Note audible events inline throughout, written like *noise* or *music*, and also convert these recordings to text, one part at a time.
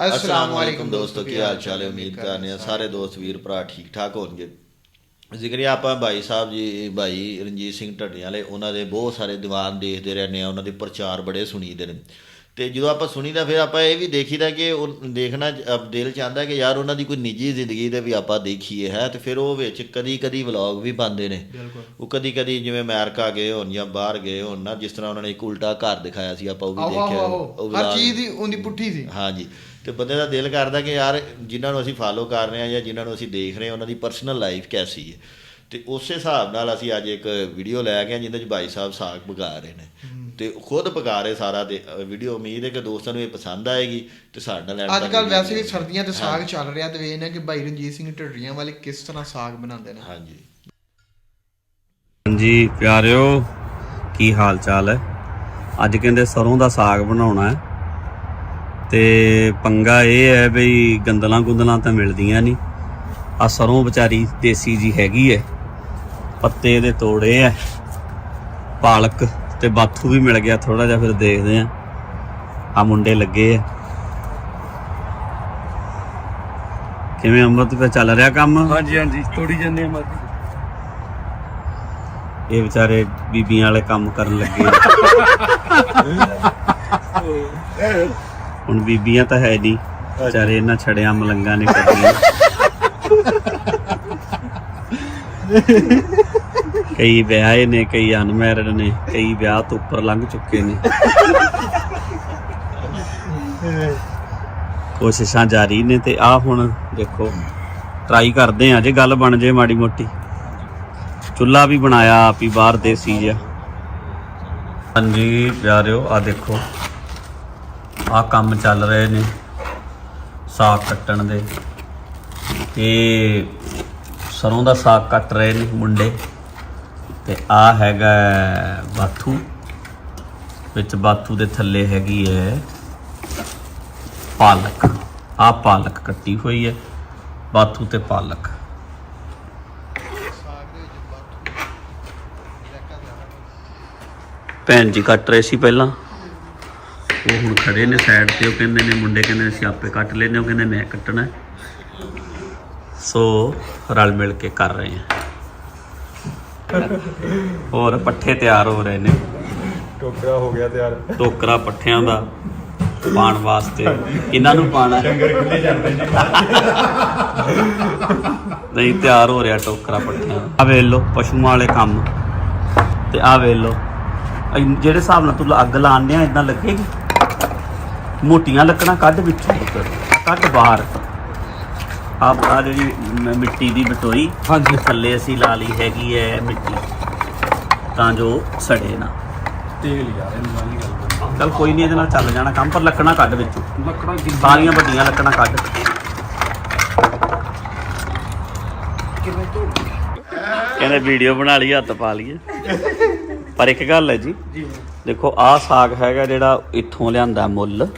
ਅਸਲਾਮ ਵਾਲੇਕੁਮ ਦੋਸਤੋ ਕੀ ਹਾਲ ਚਾਲ ਹੈ ਉਮੀਦ ਕਰਨੇ ਆ ਸਾਰੇ ਦੋਸਤ ਵੀਰ ਭਰਾ ਠੀਕ ਠਾਕ ਹੋਣਗੇ ਜ਼ਿਕਰਿਆ ਆਪਾਂ ਭਾਈ ਸਾਹਿਬ ਜੀ ਭਾਈ ਰਣਜੀਤ ਸਿੰਘ ਢੱਡੀਆਂ ਵਾਲੇ ਉਹਨਾਂ ਦੇ ਬਹੁਤ ਸਾਰੇ ਦੀਵਾਨ ਦੇਖਦੇ ਰਹਿੰਦੇ ਆ ਉਹਨਾਂ ਦੇ ਪ੍ਰਚਾਰ ਬੜੇ ਸੁਣੀਦੇ ਨੇ ਤੇ ਜਦੋਂ ਆਪਾਂ ਸੁਣੀਦਾ ਫਿਰ ਆਪਾਂ ਇਹ ਵੀ ਦੇਖੀਦਾ ਕਿ ਉਹ ਦੇਖਣਾ ਦਿਲ ਚਾਹੁੰਦਾ ਕਿ ਯਾਰ ਉਹਨਾਂ ਦੀ ਕੋਈ ਨਿੱਜੀ ਜ਼ਿੰਦਗੀ ਦੇ ਵੀ ਆਪਾਂ ਦੇਖੀਏ ਹੈ ਤੇ ਫਿਰ ਉਹ ਵਿੱਚ ਕਦੀ ਕਦੀ ਵਲੌਗ ਵੀ ਪਾਉਂਦੇ ਨੇ ਉਹ ਕਦੀ ਕਦੀ ਜਿਵੇਂ ਅਮਰੀਕਾ ਗਏ ਹੋਣ ਜਾਂ ਬਾਹਰ ਗਏ ਹੋਣ ਨਾ ਜਿਸ ਤਰ੍ਹਾਂ ਉਹਨਾਂ ਨੇ ਇੱਕ ਉਲਟਾ ਘਰ ਦਿਖਾਇਆ ਸੀ ਆਪਾਂ ਉਹ ਵੀ ਦੇਖਿਆ ਉਹ ਹਰ ਚੀਜ਼ ਦੀ ਉਹਦੀ ਪੁੱਠੀ ਸੀ ਹਾਂਜੀ ਤੇ ਬੰਦੇ ਦਾ ਦਿਲ ਕਰਦਾ ਕਿ ਯਾਰ ਜਿਨ੍ਹਾਂ ਨੂੰ ਅਸੀਂ ਫਾਲੋ ਕਰ ਰਹੇ ਹਾਂ ਜਾਂ ਜਿਨ੍ਹਾਂ ਨੂੰ ਅਸੀਂ ਦੇਖ ਰਹੇ ਹਾਂ ਉਹਨਾਂ ਦੀ ਪਰਸਨਲ ਲਾਈਫ ਕੈਸੀ ਹੈ। ਤੇ ਉਸੇ ਹਿਸਾਬ ਨਾਲ ਅਸੀਂ ਅੱਜ ਇੱਕ ਵੀਡੀਓ ਲੈ ਕੇ ਆਏ ਜਿਹਦੇ ਚ ਭਾਈ ਸਾਹਿਬ ਸਾਗ ਪਕਾ ਰਹੇ ਨੇ। ਤੇ ਖੁਦ ਪਕਾ ਰਹੇ ਸਾਰਾ ਦੇ ਵੀਡੀਓ ਉਮੀਦ ਹੈ ਕਿ ਦੋਸਤਾਂ ਨੂੰ ਇਹ ਪਸੰਦ ਆਏਗੀ ਤੇ ਸਾਡੇ ਨਾਲ ਅੱਜ ਕੱਲ ਵੈਸੇ ਵੀ। ਸਰਦੀਆਂ ਤੇ ਸਾਗ ਚੱਲ ਰਿਹਾ ਤੇ ਵੇਖਣਾ ਕਿ ਭਾਈ ਰਣਜੀਤ ਸਿੰਘ ਢੱਡਰੀਆਂ ਵਾਲੇ ਕਿਸ ਤਰ੍ਹਾਂ ਸਾਗ ਬਣਾਉਂਦੇ ਨੇ। ਹਾਂਜੀ। ਹਾਂਜੀ ਪਿਆਰਿਓ ਕੀ ਹਾਲ ਚਾਲ ਹੈ? ਅੱਜ ਕਹਿੰਦੇ ਸਰੋਂ ਦਾ ਸਾਗ ਬਣਾਉਣਾ ਹੈ। ਤੇ ਪੰਗਾ ਇਹ ਹੈ ਬਈ ਗੰਦਲਾਂ ਗੁੰਦਲਾਂ ਤਾਂ ਮਿਲਦੀਆਂ ਨਹੀਂ। ਆ ਸਰੋਂ ਵਿਚਾਰੀ ਦੇਸੀ ਜੀ ਹੈਗੀ ਹੈ। ਪੱਤੇ ਇਹਦੇ ਤੋੜੇ ਐ ਪਾਲਕ ਤੇ ਬਾਥੂ ਵੀ ਮਿਲ ਗਿਆ ਥੋੜਾ ਜਿਹਾ ਫਿਰ ਦੇਖਦੇ ਆ ਆ ਮੁੰਡੇ ਲੱਗੇ ਐ ਕਿਵੇਂ ਅੰਮ੍ਰਿਤ ਤੇ ਚੱਲ ਰਿਹਾ ਕੰਮ? ਹਾਂਜੀ ਹਾਂਜੀ ਤੋੜੀ ਜਾਂਦੇ ਆ ਮਰ ਇਹ ਵਿਚਾਰੇ ਬੀਬੀਆਂ ਵਾਲੇ ਕੰਮ ਕਰਨ ਲੱਗੇ ਆ। *laughs* ਹੁਣ ਬੀਬੀਆਂ ਤਾਂ ਹੈ ਨਹੀਂ। ਵਿਚਾਰੇ ਇਹਨਾਂ ਛੜਿਆਂ ਮਲੰਗਾਂ ਨੇ ਕੱਢੀਆਂ। ਕਈ ਵਿਆਹੇ ਨੇ, ਕਈ ਅਨਮੈਰਿਡ ਨੇ, ਕਈ ਵਿਆਹ ਤੋਂ ਉੱਪਰ ਲੰਘ ਚੁੱਕੇ ਨੇ। ਕੋਸ਼ਿਸ਼ਾਂ ਜਾਰੀ ਨੇ ਤੇ ਆ ਹੁਣ ਦੇਖੋ ਟਰਾਈ ਕਰਦੇ ਆ ਜੇ ਗੱਲ ਬਣ ਜੇ ਮਾੜੀ ਮੋਟੀ। ਚੁੱਲਾ ਵੀ ਬਣਾਇਆ, ਆਪ ਹੀ ਬਾਹਰ ਦੇਸੀ ਜਿਹਾ। ਹਾਂਜੀ ਪਿਆਰਿਓ ਆ ਦੇਖੋ। ਆ ਕੰਮ ਚੱਲ ਰਹੇ ਨੇ ਸਾਗ ਕੱਟਣ ਦੇ। ਤੇ ਸਰੋਂ ਦਾ ਸਾਗ ਕੱਟ ਰਹੇ ਨੇ ਮੁੰਡੇ। ਤੇ ਆ ਹੈਗਾ ਬਾਥੂ, ਵਿੱਚ ਬਾਥੂ ਦੇ ਥੱਲੇ ਹੈਗੀ ਹੈ ਪਾਲਕ। ਆ ਪਾਲਕ ਕੱਟੀ ਹੋਈ ਹੈ ਬਾਥੂ ਤੇ ਪਾਲਕ। ਭੈਣ ਜੀ, ਕੱਟ ਰਹੇ ਸੀ ਪਹਿਲਾਂ? ਉਹ ਹੁਣ ਖੜੇ ਨੇ ਸਾਈਡ ਤੇ ਉਹ ਕਹਿੰਦੇ ਨੇ ਮੁੰਡੇ ਕਹਿੰਦੇ ਅਸੀਂ ਆਪੇ ਕੱਟ ਲੈਨੇ ਉਹ ਕਹਿੰਦੇ ਮੈਂ ਕੱਟਣਾ। ਸੋ ਰਲ ਮਿਲ ਕੇ ਕਰ ਰਹੇ ਹਾਂ। ਹੋਰ ਪੱਠੇ ਤਿਆਰ ਹੋ ਰਹੇ ਨੇ। ਟੋਕਰਾ ਹੋ ਗਿਆ ਤਿਆਰ। ਟੋਕਰਾ ਪੱਠਿਆਂ ਦਾ ਪਾਣ ਵਾਸਤੇ। ਇਹਨਾਂ ਨੂੰ ਪਾਣਾ ਖੁੱਲੇ ਜਾਂਦੇ ਨੇ। ਨਹੀਂ ਤਿਆਰ ਹੋ ਰਿਹਾ ਟੋਕਰਾ ਪੱਠਿਆਂ ਆ ਵੇਖ ਲਓ ਪਸ਼ੂਆਂ ਵਾਲੇ ਕੰਮ। ਤੇ ਆ ਵੇਖ ਲਓ। ਜਿਹੜੇ ਹਿਸਾਬ ਨਾਲ ਤੂੰ ਅੱਗ ਲਾਉਂਦੇ ਆ ਇਦਾਂ ਲੱਗੇਗੀ? ਮੋਟੀਆਂ ਲੱਕੜਾਂ ਕੱਢ ਵਿੱਚੋਂ। ਉੱਤਰ ਕੱਢ ਬਾਹਰ। ਆ ਆ ਜਿਹੜੀ ਮ- ਮਿੱਟੀ ਦੀ ਬਟੋਈ ਹਾਂਜੀ। ਥੱਲੇ ਅਸੀਂ ਲਾ ਲਈ ਹੈਗੀ ਹੈ ਮਿੱਟੀ। ਤਾਂ ਜੋ ਸੜੇ ਨਾ। ਤੇਲ ਯਾਰ ਇਹਨਾਂ ਵਾਲੀ ਗੱਲ ਚਲ ਕੋਈ ਨਹੀਂ ਇਹਦੇ ਨਾਲ ਚੱਲ ਜਾਣਾ ਕੰਮ ਪਰ ਲੱਕੜਾਂ ਕੱਢ ਵਿੱਚੋਂ। ਲੱਕੜਾਂ ਸਾਰੀਆਂ ਵੱਡੀਆਂ ਲੱਕੜਾਂ ਕੱਢ। ਕਹਿੰਦੇ ਵੀਡੀਓ ਬਣਾ ਲਈ ਹੱਥ ਪਾ ਲਈਏ। ਪਰ ਇੱਕ ਗੱਲ ਹੈ ਜੀ। ਦੇਖੋ ਆਹ ਸਾਗ ਹੈਗਾ ਜਿਹੜਾ ਇੱਥੋਂ ਲਿਆਂਦਾ ਮੁੱਲ।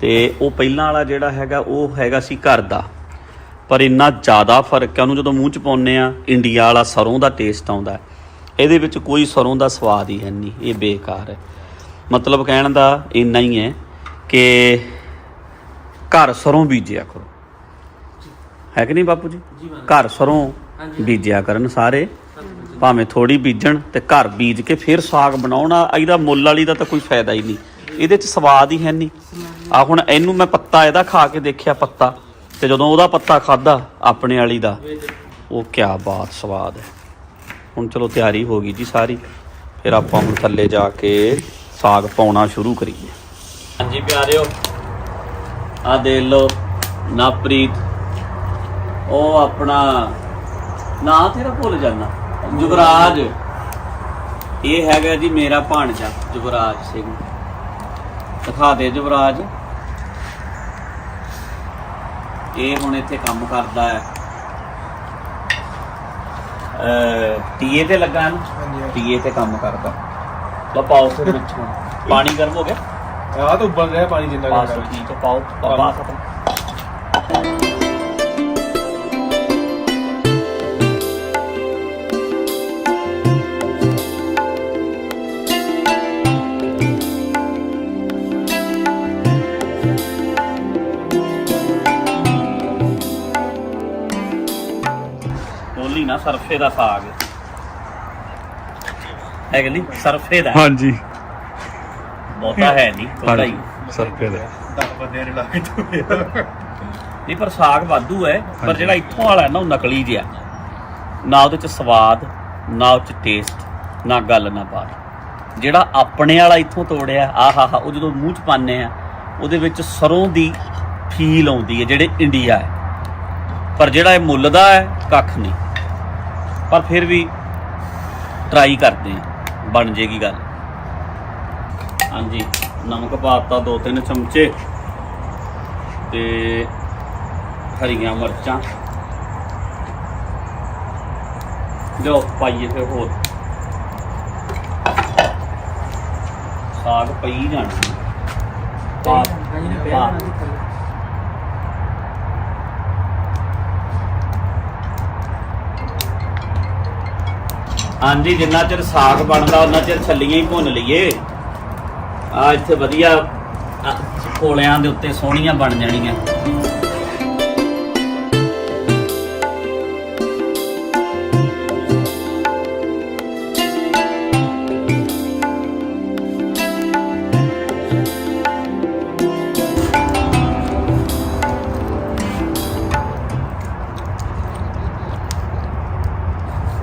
ਤੇ ਉਹ ਪਹਿਲਾਂ ਵਾਲਾ ਜਿਹੜਾ ਹੈਗਾ ਉਹ ਹੈਗਾ ਸੀ ਘਰ ਦਾ। ਪਰ ਇੰਨਾ ਜ਼ਿਆਦਾ ਫ਼ਰਕ ਹੈ ਉਹਨੂੰ ਜਦੋਂ ਮੂੰਹ ਚ ਪਾਉਂਦੇ ਆ ਇੰਡੀਆ ਵਾਲਾ ਸਰੋਂ ਦਾ ਟੇਸਟ ਆਉਂਦਾ। ਇਹਦੇ ਵਿੱਚ ਕੋਈ ਸਰੋਂ ਦਾ ਸਵਾਦ ਹੀ ਹੈ ਨਹੀਂ ਇਹ ਬੇਕਾਰ ਹੈ। ਮਤਲਬ ਕਹਿਣ ਦਾ ਇੰਨਾ ਹੀ ਹੈ ਕਿ ਘਰ ਸਰੋਂ ਬੀਜਿਆ ਕਰੋ। ਹੈ ਕਿ ਨਹੀਂ ਬਾਪੂ ਜੀ? ਘਰ ਸਰੋਂ ਬੀਜਿਆ ਕਰਨ ਸਾਰੇ ਭਾਵੇਂ ਥੋੜੀ ਬੀਜਣ ਤੇ ਘਰ ਬੀਜ ਕੇ ਫਿਰ ਸਾਗ ਬਣਾਉਣਾ ਇਹਦਾ ਮੁੱਲ ਵਾਲੀ ਦਾ ਤਾਂ ਕੋਈ ਫਾਇਦਾ ਹੀ ਨਹੀਂ। ਇਹਦੇ 'ਚ ਸਵਾਦ ਹੀ ਹੈ ਨਹੀਂ। ਆ ਹੁਣ ਇਹਨੂੰ ਮੈਂ ਪੱਤਾ ਇਹਦਾ ਖਾ ਕੇ ਦੇਖਿਆ ਪੱਤਾ, ਤੇ ਜਦੋਂ ਉਹਦਾ ਪੱਤਾ ਖਾਦਾ ਆਪਣੇ ਵਾਲੀ ਦਾ, ਉਹ ਕਿਆ ਬਾਤ ਸਵਾਦ ਹੈ। ਹੁਣ ਚਲੋ ਤਿਆਰੀ ਹੋ ਗਈ ਜੀ ਸਾਰੀ, ਫਿਰ ਆਪਾਂ ਹੁਣ ਥੱਲੇ ਜਾ ਕੇ ਸਾਗ ਪਾਉਣਾ ਸ਼ੁਰੂ ਕਰੀਏ। ਹਾਂਜੀ ਪਿਆਰਿਓ, ਆ ਦੇਖ ਨਾ ਪ੍ਰੀਤ ਉਹ ਆਪਣਾ, ਨਾ ਤੇਰਾ ਭੁੱਲ ਜਾਣਾ, ਜੁਗਰਾਜ। ਇਹ ਹੈਗਾ ਜੀ ਮੇਰਾ ਭਾਣਜਾ, ਜੁਗਰਾਜ ਸਿੰਘ। ਦਿਖਾ ਦੇ ਜੁਗਰਾਜ ਇਹ ਹੁਣ ਇੱਥੇ ਕੰਮ ਕਰਦਾ ਹੈ। ਅ ਟੀਏ ਤੇ ਲੱਗਾ ਨਾ? ਟੀਏ ਤੇ ਕੰਮ ਕਰਦਾ। ਲਓ ਪਾਓ ਫਿਰ ਵਿੱਚ ਪਾਣੀ ਗਰਮ ਹੋ ਗਿਆ? ਆ ਤਾਂ ਉੱਬਲ ਰਿਹਾ ਪਾਣੀ ਜਿੰਨਾ ਪਾਸ ਕਰ ਹੈ ਪਾਓ। ਪਾਸ ਆਪਣਾ ਨਾ ਸਰਫੇ ਦਾ ਸਾਗ। ਹੈ ਕਿ ਨਹੀਂ? ਸਰਫੇ ਦਾ। ਹਾਂਜੀ। ਬਹੁਤਾ ਹੈ ਨਹੀਂ ਥੋੜਾ ਹੀ। ਸਰਪੇ ਦਾ। 10 ਬੰਦਿਆਂ ਨੇ ਲਾ ਕੇ ਨਹੀਂ ਪਰ ਸਾਗ ਵਾਧੂ ਹੈ ਪਰ ਜਿਹੜਾ ਇੱਥੋਂ ਵਾਲਾ ਹੈ ਨਾ ਉਹ ਨਕਲੀ ਜਿਹਾ ਨਾ ਉਹਦੇ ਚ ਸਵਾਦ ਨਾ ਉਹ ਚ ਟੇਸਟ ਨਾ ਗੱਲ ਨਾ ਬਾਤ। ਜਿਹੜਾ ਆਪਣੇ ਵਾਲਾ ਇੱਥੋਂ ਤੋੜਿਆ ਆਹਾ ਹਾ ਉਹ ਜਦੋਂ ਮੂੰਹ ਚ ਪਾਉਂਦੇ ਆ ਉਹਦੇ ਵਿੱਚ ਸਰੋਂ ਦੀ ਫੀਲ ਆਉਂਦੀ ਹੈ ਜਿਹੜੇ ਇੰਡੀਆ ਹੈ। ਪਰ ਜਿਹੜਾ ਇਹ ਮੁੱਲ ਦਾ ਹੈ ਕੱਖ ਨਹੀਂ। ਪਰ ਫਿਰ ਵੀ ਟਰਾਈ ਕਰਦੇ ਆ ਬਣ ਜੇਗੀ ਗੱਲ। ਹਾਂਜੀ, ਨਮਕ ਪਾਤਾ ਦੋ ਤਿੰਨ ਚਮਚੇ ਤੇ ਹਰੀਆਂ ਮਿਰਚਾਂ। ਜੋ ਪਾਈਏ ਫਿਰ ਹੋਰ। ਸਾਗ ਪਈ ਜਾਣਾ। ਪਾ ਹਾਂਜੀ, ਜਿੰਨਾ ਚਿਰ ਸਾਗ ਬਣਦਾ, ਉਹਨਾਂ ਚਿਰ ਛੱਲੀਆਂ ਹੀ ਭੁੰਨ ਲਈਏ। ਆ ਇੱਥੇ ਵਧੀਆ ਕੋਲਿਆਂ ਦੇ ਉੱਤੇ ਸੋਹਣੀਆਂ ਬਣ ਜਾਣੀਆਂ।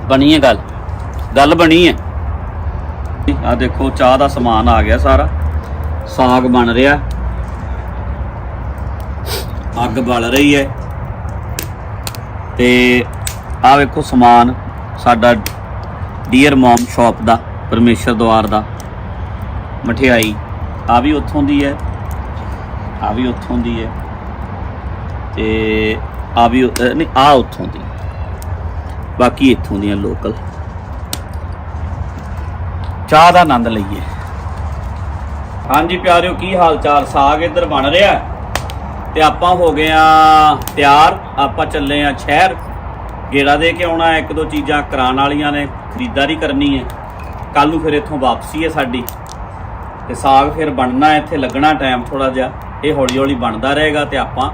ਬਣੀ ਹੈ ਗੱਲ। ਗੱਲ ਬਣੀ ਹੈ। ਆ ਦੇਖੋ, ਚਾਹ ਦਾ ਸਮਾਨ ਆ ਗਿਆ ਸਾਰਾ। ਸਾਗ ਬਣ ਰਿਹਾ। ਅੱਗ ਬਲ ਰਹੀ ਹੈ। ਤੇ ਆ ਵੇਖੋ ਸਮਾਨ ਸਾਡਾ ਡੀਅਰ ਮਮ ਸ਼ਾਪ ਦਾ, ਪਰਮੇਸ਼ਰ ਦਵਾਰ ਦਾ। ਮਠਿਆਈ, ਆ ਵੀ ਉੱਥੋਂ ਦੀ ਹੈ। ਆ ਵੀ ਉੱਥੋਂ ਦੀ ਹੈ। ਤੇ ਆ ਵੀ ਨਹੀਂ, ਆ ਉੱਥੋਂ ਦੀ। ਬਾਕੀ ਇੱਥੋਂ ਦੀਆਂ ਲੋਕਲ ਚਾਹ ਦਾ ਆਨੰਦ ਲਈਏ। ਹਾਂਜੀ ਪਿਆਰਿਓ, ਕੀ ਹਾਲ ਚਾਲ? ਸਾਗ ਇੱਧਰ ਬਣ ਰਿਹਾ ਤੇ ਆਪਾਂ ਹੋ ਗਏ ਆ ਤਿਆਰ। ਆਪਾਂ ਚੱਲੇ ਆ ਸ਼ਹਿਰ। ਗੇੜਾ ਦੇ ਕੇ ਆਉਣਾ ਇੱਕ ਦੋ ਚੀਜ਼ਾਂ ਕਰਾਉਣ ਵਾਲੀਆਂ ਨੇ, ਖਰੀਦਦਾਰੀ ਕਰਨੀ ਹੈ। ਕੱਲ ਨੂੰ ਫਿਰ ਇੱਥੋਂ ਵਾਪਸੀ ਹੈ ਸਾਡੀ। ਤੇ ਸਾਗ ਫਿਰ ਬਣਨਾ ਇੱਥੇ ਲੱਗਣਾ ਟਾਈਮ ਥੋੜਾ ਜਿਹਾ। ਇਹ ਹੌਲੀ ਹੌਲੀ ਬਣਦਾ ਰਹੇਗਾ ਤੇ ਆਪਾਂ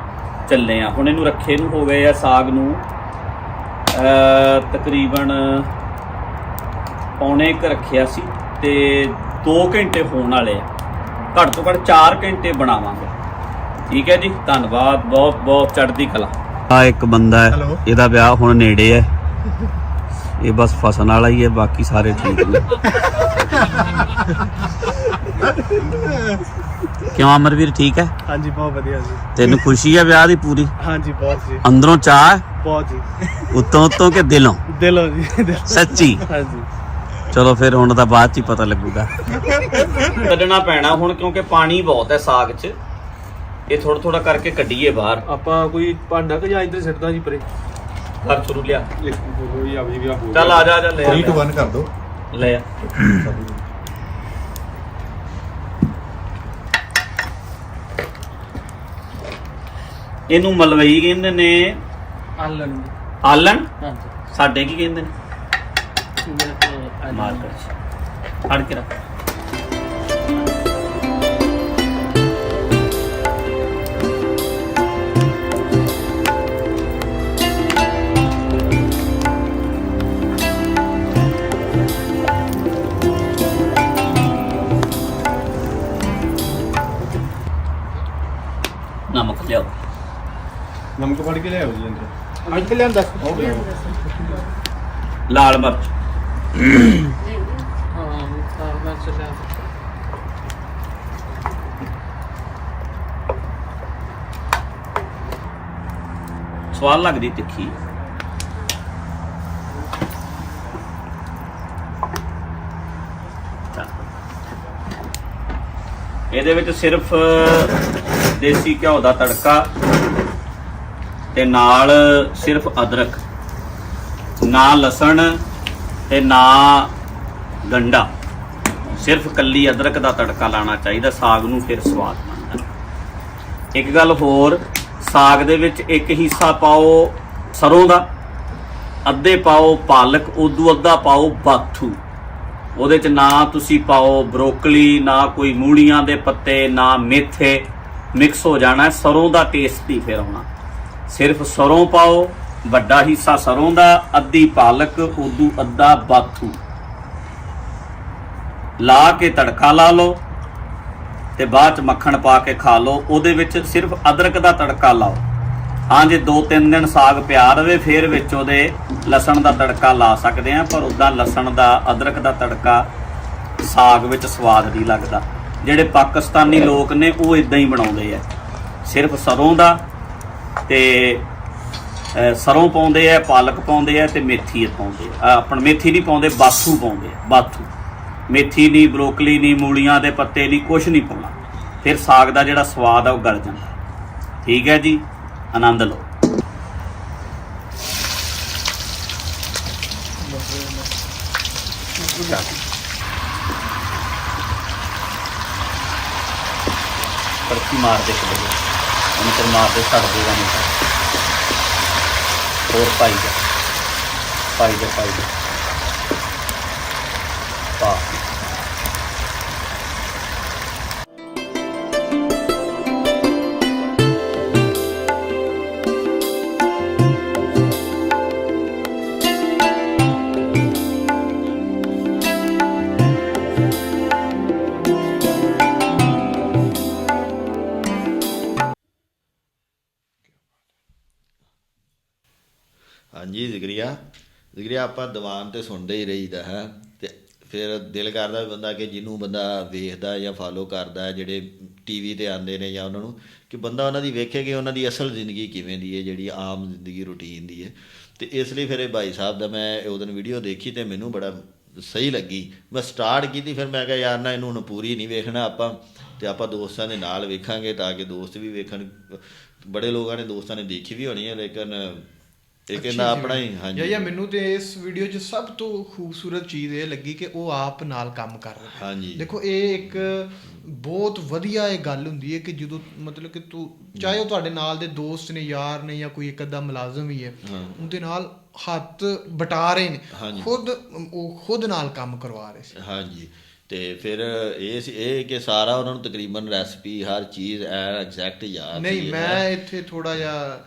ਚੱਲੇ ਆ। ਹੁਣ ਇਹਨੂੰ ਰੱਖੇ ਨੂੰ ਹੋ ਗਏ ਆ ਸਾਗ ਨੂੰ। ਤਕਰੀਬਨ ਪੌਣੇ ਇੱਕ ਰੱਖਿਆ ਸੀ। ਤੇ 2 ਘੰਟੇ ਹੋਣ ਵਾਲੇ ਆ। ਘੱਟ ਤੋਂ ਘੱਟ 4 ਘੰਟੇ ਬਣਾਵਾਂਗੇ। ਠੀਕ ਹੈ ਜੀ? ਧੰਨਵਾਦ ਬਹੁਤ ਬਹੁਤ ਚੜ੍ਹਦੀ ਕਲਾ। ਆ ਇੱਕ ਬੰਦਾ ਹੈ. ਇਹਦਾ ਵਿਆਹ ਹੁਣ ਨੇੜੇ ਹੈ। ਇਹ ਬਸ ਫਸਣ ਵਾਲਾ ਹੀ ਹੈ ਬਾਕੀ ਸਾਰੇ ਠੀਕ ਨੇ। ਕਿਉਂ ਅਮਰਵੀਰ ਠੀਕ ਹੈ? ਹਾਂਜੀ ਬਹੁਤ ਵਧੀਆ ਜੀ। ਤੈਨੂੰ ਖੁਸ਼ੀ ਹੈ ਵਿਆਹ ਦੀ ਪੂਰੀ? ਹਾਂਜੀ ਬਹੁਤ ਜੀ। ਅੰਦਰੋਂ ਚਾਹ ਬਹੁਤ ਜੀ। ਉੱਤੋਂ ਉੱਤੋਂ ਕਿ ਦਿਲੋਂ? ਦਿਲੋਂ ਜੀ ਸੱਚੀ? ਹਾਂਜੀ। ਚਲੋ ਫਿਰ ਹੁਣ ਤਾਂ ਬਾਅਦ ਚ ਹੀ ਪਤਾ ਲੱਗੂਗਾ। ਕੱਢਣਾ ਪੈਣਾ ਹੁਣ ਕਿਉਂਕਿ ਪਾਣੀ ਬਹੁਤ ਹੈ ਸਾਗ 'ਚ। ਇਹ ਥੋੜਾ ਥੋੜਾ ਕਰਕੇ ਕੱਢੀਏ ਬਾਹਰ। ਆਪਾਂ ਕੋਈ ਭਾਂਡਾ ਕਿ ਜਾਂ ਇੱਧਰ ਸਿੱਟਦਾ ਜੀ ਪਰੇ? ਘਰ ਸ਼ੁਰੂ ਲਿਆ। ਇੱਕ ਕੋਈ ਆ ਵੀ ਵੀ ਆ ਹੋ ਚੱਲ ਆ ਜਾ ਆ ਜਾ ਲੈ 3 ਆ 2 1 ਕਰ ਦੋ। ਲੈ ਆ। ਇਹਨੂੰ ਮਲਵਈ ਕਹਿੰਦੇ ਨੇ ਆਲਣ। ਆਲਣ? ਹਾਂਜੀ। ਸਾਡੇ ਕੀ ਕਹਿੰਦੇ ਨੇ? ਮੇਰੇ ਕੋਲ ਮਾਰਕੀਟ 'ਚ ਫੜ ਕੇ ਰੱਖ। ਨਮਕ ਲਿਆਓ। ਨਮਕ ਫੜ ਕੇ ਲਿਆਓ ਜੀ ਅੰਦਰ। ਅੱਜ ਲਿਆਂਦਾ। ਲਾਲ ਮਿਰਚ। ਹਾਂ ਸਾਰ ਮੈਂ ਸਵਾਦ ਲੱਗਦੀ ਤਿੱਖੀ ਇਹਦੇ ਵਿੱਚ ਸਿਰਫ ਦੇਸੀ ਘਿਓ ਦਾ ਤੜਕਾ ਤੇ ਨਾਲ ਸਿਰਫ ਅਦਰਕ, ਨਾ ਲਸਣ ਤੇ ਨਾ ਗੰਡਾ। ਸਿਰਫ ਕੱਲੀ ਅਦਰਕ ਦਾ ਤੜਕਾ ਲਾਣਾ ਚਾਹੀਦਾ, ਸਾਗ ਨੂੰ ਫਿਰ ਸਵਾਦ ਬਣਦਾ। ਇੱਕ ਗੱਲ ਹੋਰ, ਸਾਗ ਦੇ ਵਿੱਚ ਇੱਕ ਹਿੱਸਾ ਪਾਓ ਸਰੋਂ ਦਾ, ਅੱਧੇ ਪਾਓ ਪਾਲਕ, ਉਦੋਂ ਅੱਧਾ ਪਾਓ ਬਾਥੂ। ਉਹਦੇ ਚ ਨਾ ਤੁਸੀਂ ਪਾਓ ਬਰੋਕਲੀ, ਨਾ ਕੋਈ ਮੂਲੀਆਂ ਦੇ ਪੱਤੇ, ਨਾ ਮੇਥੇ। ਮਿਕਸ ਹੋ ਜਾਣਾ ਹੈ। ਸਰੋਂ ਦਾ ਟੇਸਟ ਹੀ ਫਿਰ ਆਉਣਾ। ਸਿਰਫ ਸਰੋਂ ਪਾਓ ਵੱਡਾ ਹਿੱਸਾ ਸਰੋਂ ਦਾ, ਅੱਧੀ ਪਾਲਕ ਉਦੋਂ ਅੱਧਾ ਬਾਥੂ। ਲਾ ਕੇ ਤੜਕਾ ਲਾ ਲਓ ਤੇ ਬਾਅਦ ਚ ਮੱਖਣ ਪਾ ਕੇ ਖਾ ਲਓ। ਉਹਦੇ ਵਿੱਚ ਸਿਰਫ ਅਦਰਕ ਦਾ ਤੜਕਾ ਲਾਓ। ਹਾਂ, ਜੇ 2-3 ਦਿਨ ਸਾਗ ਪਿਆ ਰਵੇ, ਫਿਰ ਵਿੱਚ ਉਹਦੇ ਲਸਣ ਦਾ ਤੜਕਾ ਲਾ ਸਕਦੇ ਆ ਪਰ ਉਦਾਂ ਲਸਣ ਦਾ, ਅਦਰਕ ਦਾ ਤੜਕਾ ਸਾਗ ਵਿੱਚ ਸਵਾਦ ਨਹੀਂ ਲੱਗਦਾ। ਜਿਹੜੇ ਪਾਕਿਸਤਾਨੀ ਲੋਕ ਨੇ, ਉਹ ਇਦਾਂ ਹੀ ਬਣਾਉਂਦੇ ਆ। ਸਿਰਫ ਸਰੋਂ ਦਾ ਤੇ ਸਰੋਂ ਪਾਉਂਦੇ ਆ, ਪਾਲਕ ਪਾਉਂਦੇ ਆ ਤੇ ਮੇਥੀ ਪਾਉਂਦੇ ਆ। ਆਪਣ ਮੇਥੀ ਨਹੀਂ ਪਾਉਂਦੇ, ਬਾਥੂ ਪਾਉਂਦੇ ਆ, ਬਾਥੂ। ਮੇਥੀ ਨਹੀਂ, ਬਰੋਕਲੀ ਨਹੀਂ, ਮੂਲੀਆਂ ਦੇ ਪੱਤੇ ਨਹੀਂ ਕੁਝ ਨਹੀਂ ਪਾਉਣਾ। ਫਿਰ ਸਾਗ ਦਾ ਜਿਹੜਾ ਸਵਾਦ ਆ ਉਹ ਗਲ ਜਾਂਦਾ। ਠੀਕ ਹੈ ਜੀ? ਆਨੰਦ ਲਓ। ਪਰਚੀ ਮਾਰ ਦੇ ਕੋਲ ਉਹਨੂੰ ਮਾਰ ਦੇ ਛੱਡ ਦੇਗਾ ਨਹੀਂ ਹੋਰ ਪਾਈ ਜਾ ਪਾਈ ਜਾ ਪਾਈ ਜਾ ਹਾਂਜੀ ਜ਼ਿਕਰੀਆ। ਜ਼ਿਕਰੀਆ ਆਪਾਂ ਦੀਵਾਨ ਤੇ ਸੁਣਦੇ ਹੀ ਰਹੀਦਾ ਹੈ। ਤੇ ਫਿਰ ਦਿਲ ਕਰਦਾ ਵੀ ਬੰਦਾ ਕਿ ਜਿਹਨੂੰ ਬੰਦਾ ਵੇਖਦਾ ਜਾਂ ਫਾਲੋ ਕਰਦਾ ਹੈ, ਜਿਹੜੇ ਟੀਵੀ ਤੇ ਆਉਂਦੇ ਨੇ ਜਾਂ ਉਹਨਾਂ ਨੂੰ ਕਿ ਬੰਦਾ ਉਹਨਾਂ ਦੀ ਵੇਖੇ ਕਿ ਉਹਨਾਂ ਦੀ ਅਸਲ ਜ਼ਿੰਦਗੀ ਕਿਵੇਂ ਦੀ ਹੈ ਜਿਹੜੀ ਆਮ ਜ਼ਿੰਦਗੀ ਰੂਟੀਨ ਦੀ ਹੈ। ਤੇ ਇਸ ਲਈ ਫਿਰ ਇਹ ਭਾਈ ਸਾਹਿਬ ਦਾ ਮੈਂ ਉਹ ਦਿਨ ਵੀਡੀਓ ਦੇਖੀ ਤੇ ਮੈਨੂੰ ਬੜਾ ਸਹੀ ਲੱਗੀ। ਮੈਂ ਸਟਾਰਟ ਕੀਤੀ ਫਿਰ ਮੈਂ ਕਿਹਾ ਯਾਰ ਨਾ ਇਹਨੂੰ ਹੁਣ ਪੂਰੀ ਨਹੀਂ ਵੇਖਣਾ ਆਪਾਂ ਤੇ ਆਪਾਂ ਦੋਸਤਾਂ ਦੇ ਨਾਲ ਵੇਖਾਂਗੇ ਤਾਂ ਕਿ ਦੋਸਤ ਵੀ ਵੇਖਣ। ਬੜੇ ਲੋਕਾਂ ਨੇ ਦੋਸਤਾਂ ਨੇ ਦੇਖੀ ਵੀ ਹੋਣੀ ਹੈ ਲੇਕਿਨ ਇਹ ਕਹਿੰਦਾ ਆਪਣਾ ਹੀ ਹਾਂਜੀ ਯਾ ਮੈਨੂੰ ਤੇ ਇਸ ਵੀਡੀਓ 'ਚ ਸਭ ਤੋਂ ਖੂਬਸੂਰਤ ਚੀਜ਼ ਇਹ ਲੱਗੀ ਕਿ ਉਹ ਆਪ ਨਾਲ ਕੰਮ ਕਰ ਰਹੇ। ਹਾਂਜੀ। ਦੇਖੋ ਇਹ ਇੱਕ ਬਹੁਤ ਵਧੀਆ ਇਹ ਗੱਲ ਹੁੰਦੀ ਹੈ ਕਿ ਜਦੋਂ ਮਤਲਬ ਕਿ ਤੂੰ ਚਾਹੇ ਉਹ ਤੁਹਾਡੇ ਨਾਲ ਦੇ ਦੋਸਤ ਨੇ ਯਾਰ ਨੇ ਜਾਂ ਕੋਈ ਇੱਕ ਅੱਧਾ ਮੁਲਾਜ਼ਮ ਹੈ ਹਾਂ। ਉਹਦੇ ਨਾਲ ਹੱਥ ਬਟਾ ਰਹੇ ਨੇ। ਖੁਦ ਉਹ ਖੁਦ ਨਾਲ ਕੰਮ ਕਰਵਾ ਰਹੇ ਸੀ ਹਾਂਜੀ ਤੇ ਫਿਰ ਇਹ ਸੀ ਇਹ ਕਿ ਸਾਰਾ ਉਹਨਾਂ ਨੂੰ ਤਕਰੀਬਨ ਰੈਸਪੀ ਹਰ ਚੀਜ਼ ਐ ਐਗਜ਼ੈਕਟ ਯਾਦ ਨਹੀਂ ਮੈਂ ਇੱਥੇ ਥੋੜਾ ਜਿਹਾ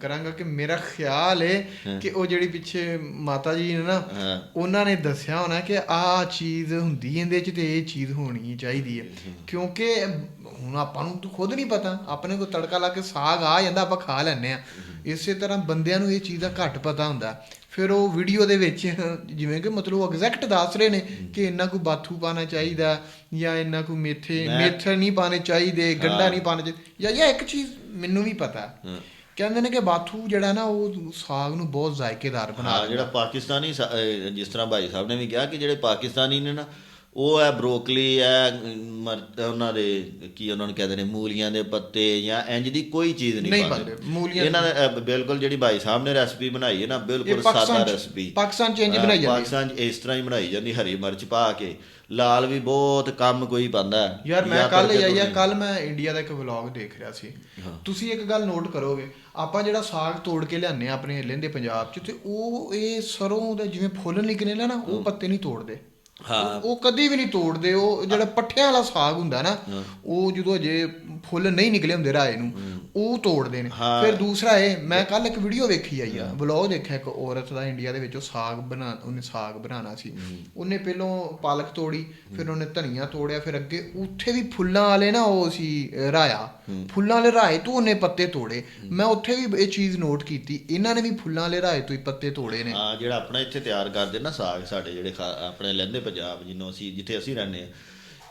ਕਰਾਂਗਾ ਕਿ ਮੇਰਾ ਖਿਆਲ ਹੈ। ਕਿ ਉਹ ਜਿਹੜੀ ਪਿੱਛੇ ਮਾਤਾ ਜੀ ਨੇ ਨਾ। ਉਹਨਾਂ ਨੇ ਦੱਸਿਆ ਹੋਣਾ ਕਿ ਆਹ ਚੀਜ਼ ਹੁੰਦੀ ਇਹਦੇ ਚ ਤੇ ਇਹ ਚੀਜ਼ ਹੋਣੀ ਚਾਹੀਦੀ ਹੈ। ਕਿਉਂਕਿ ਹੁਣ ਆਪਾਂ ਨੂੰ ਤਾਂ ਖੁਦ ਨਹੀਂ ਪਤਾ ਆਪਣੇ ਕੋ ਤੜਕਾ ਲਾ ਕੇ ਸਾਗ ਆ ਜਾਂਦਾ ਆਪਾਂ ਖਾ ਲੈਂਦੇ ਆ ਇਸੇ ਤਰ੍ਹਾਂ ਬੰਦਿਆਂ ਨੂੰ ਇਹ ਚੀਜ਼ ਦਾ ਘੱਟ ਪਤਾ ਹੁੰਦਾ। ਫਿਰ ਉਹ ਵੀਡੀਓ ਦੇ ਵਿੱਚ ਜਿਵੇਂ ਕਿ ਮਤਲਬ ਐਗਜ਼ੈਕਟ ਦੱਸ ਰਹੇ ਨੇ ਕਿ ਇੰਨਾ ਕੋ ਬਾਥੂ ਪਾਣਾ ਚਾਹੀਦਾ ਜਾਂ ਇੰਨਾ ਕੋ ਮੇਥੇ ਮੇਥੇ ਨਹੀਂ ਪਾਣੇ ਚਾਹੀਦੇ ਗੰਡਾ। ਨਹੀਂ ਪਾਣਾ ਚਾਹੀਦਾ ਜਾਂ ਜਾਂ ਇੱਕ ਚੀਜ਼ ਮੈਨੂੰ ਵੀ ਪਤਾ। ਕਹਿੰਦੇ ਨੇ ਕਿ ਬਾਥੂ ਜਿਹੜਾ ਨਾ ਉਹ ਸਾਗ ਨੂੰ ਬਹੁਤ ਜ਼ਾਇਕੇਦਾਰ ਬਣਾ ਹਾਂ ਦਿੰਦਾ ਜਿਹੜਾ ਪਾਕਿਸਤਾਨੀ ਜਿਸ ਤਰ੍ਹਾਂ ਭਾਈ ਸਾਹਿਬ ਨੇ ਵੀ ਕਿਹਾ ਕਿ ਜਿਹੜੇ ਪਾਕਿਸਤਾਨੀ ਨੇ ਨਾ ਉਹ ਹੈ ਬਰੋਕਲੀ ਹੈ ਮਰ- ਉਹਨਾਂ ਦੇ ਕੀ ਉਹਨਾਂ ਨੂੰ ਕਹਿੰਦੇ ਨੇ ਮੂਲੀਆਂ ਦੇ ਪੱਤੇ ਜਾਂ ਇੰਜ ਦੀ ਕੋਈ ਚੀਜ਼ ਨਹੀਂ ਨਹੀਂ ਪਾਉਂਦੇ। ਮੂਲੀਆਂ ਇਹਨਾਂ ਨੇ ਅਹ, ਬਿਲਕੁਲ ਜਿਹੜੀ ਭਾਈ ਸਾਹਿਬ ਨੇ ਰੈਸਪੀ ਬਣਾਈ ਹੈ ਨਾ ਬਿਲਕੁਲ ਪਾਕਿਸਤਾਨ ਸਾਦਾ ਚ- ਰੈਸਪੀ। ਪਾਕਿਸਤਾਨ ਚ ਇੰਝ ਹਾਂ, ਬਣਾਈ ਜਾਂਦੀ ਹੈ। ਪਾਕਿਸਤਾਨ ਚ ਇਸ ਤਰ੍ਹਾਂ ਹੀ ਬਣਾਈ ਜਾਂਦੀ ਹਰੀ ਮਿਰਚ ਪਾ ਕੇ। ਲਾਲ ਵੀ ਬਹੁਤ ਕੰਮ ਕੋਈ ਪਾਉਂਦਾ। ਹੈ। ਯਾਰ ਮੈਂ ਜਾਂ ਕੱਲ ਤੜਕੇ ਤੋਂ ਕੱਲ ਮੈਂ ਇੰਡੀਆ ਦਾ ਇੱਕ ਵਲੌਗ ਦੇਖ ਰਿਹਾ ਸੀ। ਤੁਸੀਂ ਇੱਕ ਗੱਲ ਨੋਟ ਕਰੋਗੇ ਆਪਾਂ ਜਿਹੜਾ ਸਾਗ ਤੋੜ ਕੇ ਲਿਆਨੇ ਆ ਆਪਣੇ ਲਹਿੰਦੇ ਪੰਜਾਬ ਚ ਤੇ ਉਹ ਇਹ ਸਰੋਂ ਦੇ ਜਿਵੇਂ ਫੁੱਲ ਨਿਕਲੇ ਨਾ ਨਾ ਉਹ ਪੱਤੇ ਨਹੀਂ ਤੋੜਦੇ। ਹਾਂ। ਉਹ- ਉਹ ਕਦੀ ਵੀ ਨਹੀਂ ਤੋੜਦੇ ਉਹ ਜਿਹੜਾ ਪੱਠਿਆਂ ਵਾਲਾ ਸਾਗ ਹੁੰਦਾ ਨਾ ਉਹ ਜਦੋਂ ਅਜੇ ਫੁੱਲ ਨਹੀਂ ਨਿਕਲੇ ਹੁੰਦੇ ਰਾਏ ਨੂੰ ਉਹ ਤੋੜਦੇ ਨੇ। ਫਿਰ ਦੂਸਰਾ ਇਹ ਮੈਂ ਕੱਲ ਇੱਕ ਵੀਡੀਓ ਵੇਖੀ ਆਈ ਆ। ਵਲੌਗ ਦੇਖਿਆ ਇੱਕ ਔਰਤ ਦਾ ਇੰਡੀਆ ਦੇ ਵਿੱਚ ਉਹ ਸਾਗ ਬਣਾ ਉਹਨੇ ਸਾਗ ਬਣਾਉਣਾ ਸੀ। ਉਹਨੇ ਪਹਿਲੋਂ ਪਾਲਕ ਤੋੜੀ ਫਿਰ ਉਹਨੇ ਧਨੀਆ ਤੋੜਿਆ ਫਿਰ ਅੱਗੇ ਉੱਥੇ ਵੀ ਫੁੱਲਾਂ ਵਾਲੇ ਨਾ ਉਹ ਸੀ ਰਾਇਆ। ਫੁੱਲਾਂ ਵਾਲੇ ਰਾਏ ਤੋਂ ਉਹਨੇ ਪੱਤੇ ਤੋੜੇ। ਮੈਂ ਉੱਥੇ ਵੀ ਇਹ ਚੀਜ਼ ਨੋਟ ਕੀਤੀ ਇਹਨਾਂ ਨੇ ਵੀ ਫੁੱਲਾਂ ਵਾਲੇ ਰਾਏ ਤੋਂ ਹੀ ਪੱਤੇ ਤੋੜੇ ਨੇ। ਹਾਂ ਜਿਹੜਾ ਆਪਣਾ ਇੱਥੇ ਤਿਆਰ ਕਰਦੇ ਨਾ ਸਾਗ ਸਾਡੇ ਜਿਹੜੇ ਆਪਣੇ ਲਹਿੰਦੇ ਪੰਜਾਬ ਜਿਹਨੂੰ ਅਸੀਂ ਜਿੱਥੇ ਅਸੀਂ ਰਹਿੰਦੇ ਆ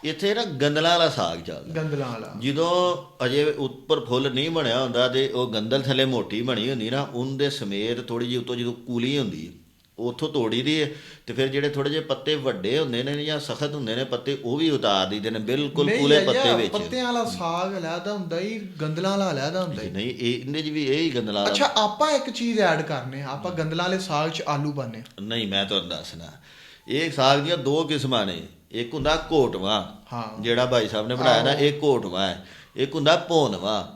ਇੱਥੇ ਨਾ ਗੰਦਲਾਂ ਵਾਲਾ ਸਾਗ ਚੱਲਦਾ। ਗੰਦਲਾਂ ਵਾਲਾ। ਜਦੋਂ ਅਜੇ ਉੱਪਰ ਫੁੱਲ ਨਹੀਂ ਬਣਿਆ ਹੁੰਦਾ ਤੇ ਉਹ ਗੰਦਲ ਥੱਲੇ ਮੋਟੀ ਬਣੀ ਹੁੰਦੀ ਨਾ ਉਹਦੇ ਸਮੇਤ ਥੋੜੀ ਜਿਹੀ ਉੱਤੋਂ ਜਦੋਂ ਕੂਲੀ ਹੁੰਦੀ ਹੈ ਉੱਥੋਂ ਤੋੜੀ ਦੀ ਤੇ ਫਿਰ ਜਿਹੜੇ ਥੋੜੇ ਜਿਹੇ ਪੱਤੇ ਵੱਡੇ ਹੁੰਦੇ ਨੇ ਜਾਂ ਸਖਤ ਹੁੰਦੇ ਨੇ ਪੱਤੇ ਉਹ ਵੀ ਉਤਾਰ ਦਈਦੇ ਨੇ ਬਿਲਕੁਲ ਕੂਲੇ ਪੱਤੇ ਵਿੱਚ। ਪੱਤਿਆਂ ਵਾਲਾ ਸਾਗ ਅਲੱਗਾ ਹੁੰਦਾ ਹੀ ਗੰਦਲਾਂ ਵਾਲਾ ਅਲੱਗਾ ਹੁੰਦਾ ਹੀ। ਨਹੀਂ ਇਹ ਇਹਦੇ 'ਚ ਵੀ ਇਹ ਹੀ ਗੰਦਲਾਂ ਵਾਲਾ। ਅੱਛਾ ਆਪਾਂ ਇੱਕ ਚੀਜ਼ ਐਡ ਕਰਨੇ ਆਪਾਂ ਗੰਦਲਾਂ ਵਾਲੇ ਸਾਗ 'ਚ ਆਲੂ ਪਾਣੇ ਨਹੀਂ ਮੈਂ ਤੁਹਾਨੂੰ ਦੱਸਣਾ ਇਹ ਸਾਗ ਦੀਆਂ ਦੋ ਕਿਸਮਾਂ ਨੇ। ਇੱਕ ਹੁੰਦਾ ਘੋਟਵਾ। ਹਾਂ। ਜਿਹੜਾ ਭਾਈ ਸਾਹਿਬ ਨੇ ਬਣਾਇਆ ਨਾ। ਇਹ ਘੋਟਵਾ ਹੈ। ਇੱਕ ਹੁੰਦਾ ਭੋਨਵਾ।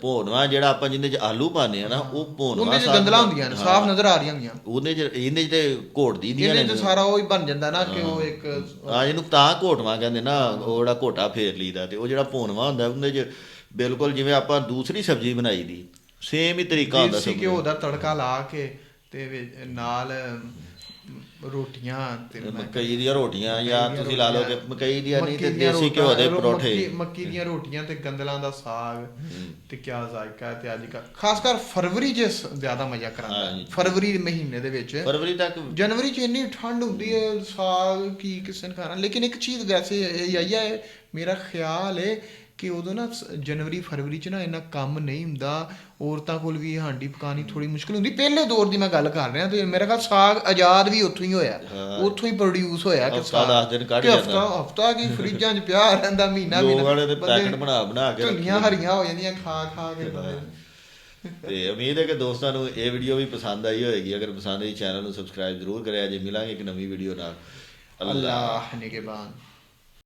ਭੋਨਵਾ। ਜਿਹੜਾ ਆਪਾਂ ਜਿਹਦੇ ਚ ਆਲੂ ਪਾਉਂਦੇ ਆ ਨਾ ਉਹ ਭੋਨਵਾ ਉਹਦੇ 'ਚ ਗੰਦਲਾਂ ਹੁੰਦੀਆਂ ਨੇ। ਸਾਫ਼ ਨਜ਼ਰ ਆ ਰਹੀਆਂ ਹੁੰਦੀਆਂ। ਉਹਦੇ ਚ ਇਹਦੇ ਚ ਤੇ ਘੋਟਦੀ ਦੀਆਂ ਇਹਦੇ 'ਚ ਸਾਰਾ ਉਹ ਹੀ ਬਣ ਜਾਂਦਾ ਨਾ ਕਿ ਉਹ ਇੱਕ ਆ ਇਹਨੂੰ ਤਾਂ ਘੋਟਵਾ ਕਹਿੰਦੇ ਨਾ ਉਹ ਜਿਹੜਾ ਘੋਟਾ ਫੇਰ ਲਈਦਾ ਤੇ ਉਹ ਜਿਹੜਾ ਭੋਨਵਾ ਹੁੰਦਾ ਉਹਦੇ ਚ ਬਿਲਕੁਲ ਜਿਵੇਂ ਆਪਾਂ ਦੂਸਰੀ ਸਬਜ਼ੀ ਬਣਾਈ ਦੀ ਸੇਮ ਹੀ ਤਰੀਕਾ ਹੁੰਦਾ ਦੇਸੀ ਸਭ ਘਿਓ ਦਾ ਦਾ ਤੜਕਾ ਲਾ ਕੇ ਤੇ ਨਾਲ ਰੋਟੀਆਂ ਤੇ ਮਕਈ ਦੀਆਂ ਰੋਟੀਆਂ ਜਾਂ ਤੁਸੀਂ ਲਾ ਲਓ ਕਿ ਮਕਈ ਦੀਆਂ ਨਹੀਂ ਤੇ ਦੇਸੀ ਘਿਓ ਦੇ ਪਰੌਠੇ। ਮੱਕੀ- ਦੀਆਂ ਰੋਟੀਆਂ ਤੇ ਗੰਦਲਾਂ ਦਾ ਸਾਗ ਤੇ ਕਿਆ ਜ਼ਾਇਕਾ ਹੈ ਤੇ ਅੱਜ ਕੱਲ੍ਹ। ਖਾਸ ਕਰ ਫਰਵਰੀ ਸ- ਜ਼ਿਆਦਾ ਮਜ਼ਾ ਕਰਾਂਦਾ। ਫਰਵਰੀ ਦੇ ਮਹੀਨੇ ਦੇ ਵਿੱਚ ਫਰਵਰੀ ਤੱਕ ਜਨਵਰੀ 'ਚ ਇੰਨੀ ਠੰਡ ਹੁੰਦੀ ਹੈ ਸਾਗ ਕੀ ਕਿਸੇ ਨੇ ਖਾਣਾ। ਲੇਕਿਨ ਇੱਕ ਚੀਜ਼ ਵੈਸੇ ਇਹ ਆਈ ਹੈ ਮੇਰਾ ਖਿਆਲ ਹੈ ਕਿ ਉਦੋਂ ਨਾ ਸ- ਜਨਵਰੀ ਫਰਵਰੀ 'ਚ ਨਾ ਇੰਨਾ ਕੰਮ ਨਹੀਂ ਹੁੰਦਾ ਔਰਤਾਂ ਕੋਲ ਵੀ ਹਾਂਡੀ ਪਕਾਣੀ ਥੋੜੀ ਮੁਸ਼ਕਲ ਹੁੰਦੀ। ਪਹਿਲੇ ਦੌਰ ਦੀ ਮੈਂ ਗੱਲ ਕਰ ਰਿਹਾ ਤੇ ਮੇਰਾ ਖਿਆਲ ਸਾਗ ਆਜ਼ਾਦ ਵੀ ਉੱਥੋਂ ਹੀ ਹੋਇਆ। ਉੱਥੋਂ ਹੀ ਪ੍ਰੋਡਿਊਸ ਹੋਇਆ ਕਿ ਹਫ਼ਤਾ ਦਸ ਦਿਨ ਕੱਢ ਜਾਂਦਾ। ਹਫ਼ਤਾ ਹਫ਼ਤਾ ਕੀ ਫਰਿੱਜਾਂ 'ਚ ਪਿਆ ਰਹਿੰਦਾ ਮਹੀਨਾ ਲੋਕ ਵਾਲੇ ਤੇ ਬੰਦੇ ਪੈਕਟ ਬਣਾ ਬਣਾ ਕੇ ਰੱਖੀ ਹਰੀਆਂ ਹੋ ਜਾਂਦੀਆਂ ਖਾ ਖਾ ਕੇ ਬੰਦੇ। ਤੇ ਉਮੀਦ ਹੈ ਕਿ ਦੋਸਤਾਂ ਨੂੰ ਇਹ ਵੀਡੀਓ ਵੀ ਪਸੰਦ ਆਈ ਹੋਏਗੀ। ਅਗਰ ਪਸੰਦ ਆਈ ਚੈਨਲ ਨੂੰ ਸਬਸਕ੍ਰਾਈਬ ਜ਼ਰੂਰ ਕਰਿਆ। ਜੇ ਮਿਲਾਂਗੇ ਇੱਕ ਨਵੀਂ ਵੀਡੀਓ ਨਾਲ ਅੱਲਾ ਅੱਲਾਹ ਨਿਗਹਿਬਾਨ।